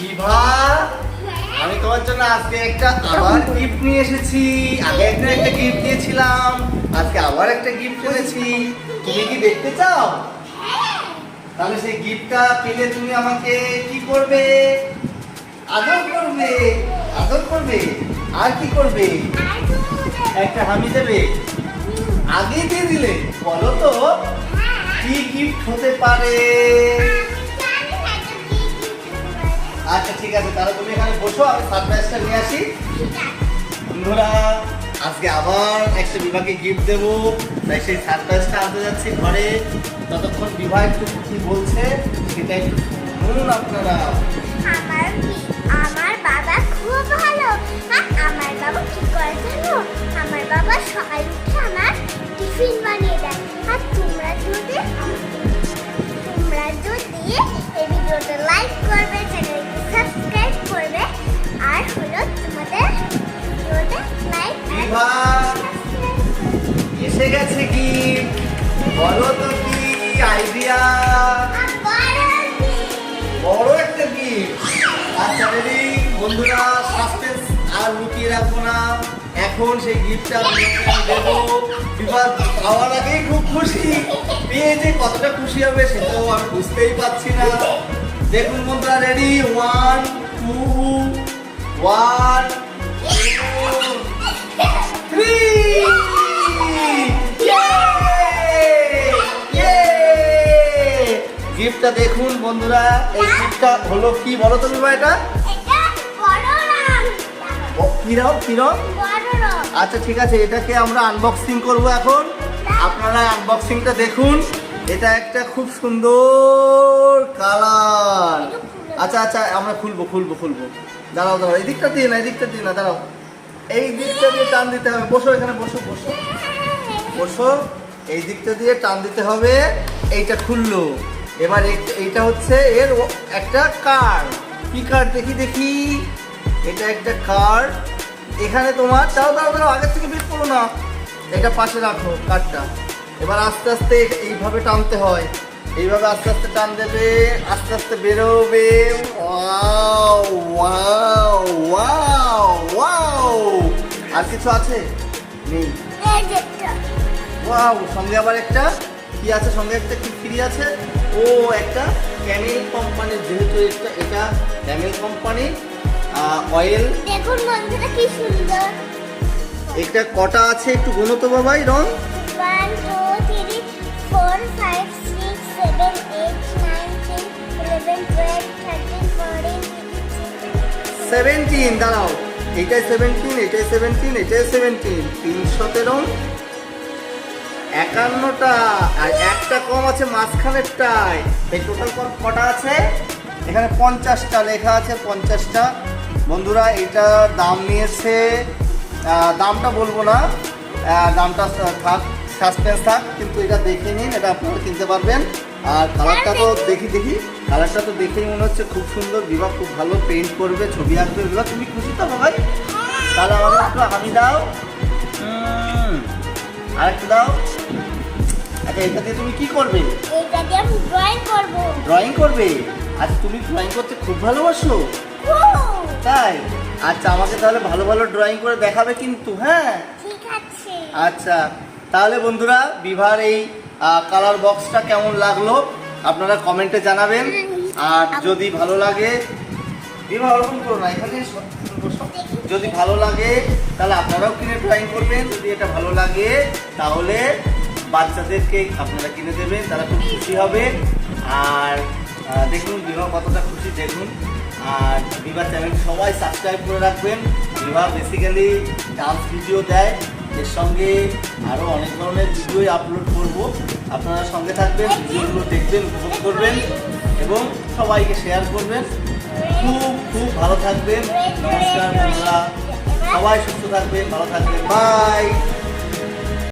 বিভা আমি তোমার জন্য আজকে একটা আবার গিফট নিয়ে এসেছি। আগে একটা একটা গিফট দিয়েছিলাম, আজকে আবার একটা গিফট এনেছি তুমি কি দেখতে চাও? তাহলে সেই গিফটটা পেলে তুমি আমাকে কি করবে? আদর করবে আদর করবে। আর কি করবে? একটা হামি দেবে। আগে দিয়ে দিলে, বলো তো, কি গিফট হতে পারে? আচ্ছা ঠিক আছে, তাহলে তুমি এখানে বসো, আমি সারপ্রাইজটা নিয়ে আসি। বন্ধুরা, আজকে আবার একটা বিভাগে গিফট দেবো, তাই সেই সারপ্রাইজটা আনতে যাচ্ছি ঘরে। ততক্ষণ বিবাহ একটু কি বলছে, সেটা একটু শুনুন আপনারা। আমার বাবা খুব ভালো। আমার বাবা কি করে আমার বাবা সকাল উঠে আমার বলো তো কি আইডিয়া বড় একটা গিফট আচ্ছা রেডি বন্ধুরা সাসপেন্স আর লুকিয়ে রাখব না এখন সেই গিফটটা দেবো বিবাদ পাওয়ার আগেই খুব খুশি পেয়ে যে কতটা খুশি হবে সেটাও আমি বুঝতেই পারছি না দেখুন বন্ধুরা রেডি ওয়ান টু ওয়ান গিফটটা দেখুন বন্ধুরা এই গিফটটা হলো কি বলো তো বিভা এটা ও, কি রকম কি রকম আচ্ছা ঠিক আছে এটাকে আমরা আনবক্সিং করব এখন। আপনারা আনবক্সিংটা দেখুন। এটা একটা খুব সুন্দর কালার আচ্ছা আচ্ছা আমরা খুলবো খুলবো খুলবো। দাঁড়াও দাঁড়াও এই দিকটা দিয়ে না এই দিকটা দিয়ে না দাঁড়াও। এই দিকটা দিয়ে টান দিতে হবে। বসো এখানে বসো বসো। বসো এই দিকটা দিয়ে টান দিতে হবে। এইটা খুললো। এবার এই- এইটা হচ্ছে এর একটা কার্ড কি কার? দেখি দেখি। এটা একটা কার্ড এখানে তোমার তাও দাও দাও আগের থেকে বের করো না। এটা পাশে রাখো কার্ডটা এবার আস্তে আস্তে এইভাবে টানতে হয়। এইভাবে আস্তে আস্তে টান দেবে। আস্তে আস্তে বেরোবে। আর কিছু আছে? নেই। ওয়াও সঙ্গে আবার একটা কি আছে? সঙ্গে একটা কি ফ্রি আছে? ও একটা ক্যামেল কোম্পানির যেহেতু এটা এটা ক্যামেল কোম্পানি অয়েল দেখুন বন্ধুরা কি সুন্দর। এটা কটা আছে একটু গুনো তো বাবাই রং? One two three four five six seven eight nine ten eleven twelve thirteen fourteen seventeen দাঁড়াও। এটাই সেভেন্টিন এটাই সেভেন্টিন এটাই সেভেন্টিন তিনশোতে রং? একান্নটা, আর একটা কম আছে মাঝখানেরটায়। এই টোটাল কটা আছে? এখানে পঞ্চাশটা লেখা আছে, পঞ্চাশটা। বন্ধুরা, এটা দাম নিয়েছে দামটা বলব না। দামটা থাক সাসপেন্স থাক, কিন্তু এটা দেখে নিন, এটা আপনারা কিনতে পারবেন। আর কালারটা তো দেখি দেখি। কালারটা তো দেখেই মনে হচ্ছে খুব সুন্দর। বিবাহ খুব ভালো পেইন্ট করবে, ছবি আঁকবে। বিবাহ তুমি খুশি তো ভাই তাহলে আমাকে একটু আমি দাও। আরেকটু দাও। আচ্ছা এটা দিয়ে তুমি কি করবে? এটা দিয়ে আমি ড্রয়িং করব। ড্রয়িং করবে? আচ্ছা তুমি ড্রয়িং করতে খুব ভালোবাসো? তাই? আচ্ছা আমাকে তাহলে ভালো ভালো ড্রয়িং করে দেখাবে কিন্তু হ্যাঁ? ঠিক আছে। আচ্ছা তাহলে বন্ধুরা বিভার এই কালার বক্সটা কেমন লাগল? আপনারা কমেন্টে জানাবেন। আর যদি ভালো লাগে বিভা ওরকম করো না এখানে যদি ভালো লাগে তাহলে আপনারাও কিনে ড্রয়িং করবেন। যদি এটা ভালো লাগে তাহলে বাচ্চাদেরকে আপনারা কিনে দেবেন, তারা খুব খুশি হবে। আর দেখুন বিবাহ কতটা খুশি, দেখুন। আর বিবাহ চ্যানেল সবাই সাবস্ক্রাইব করে রাখবেন। বিবাহ বেসিক্যালি ডান্স ভিডিও দেয়। এর সঙ্গে আরও অনেক ধরনের ভিডিওই আপলোড করব। আপনারা সঙ্গে থাকবেন, ভিডিওগুলো দেখবেন, উপভোগ করবেন এবং সবাইকে শেয়ার করবেন। খুব খুব ভালো থাকবেন। নমস্কার বন্ধুরা। সবাই সুস্থ থাকবেন, ভালো থাকবেন। বাই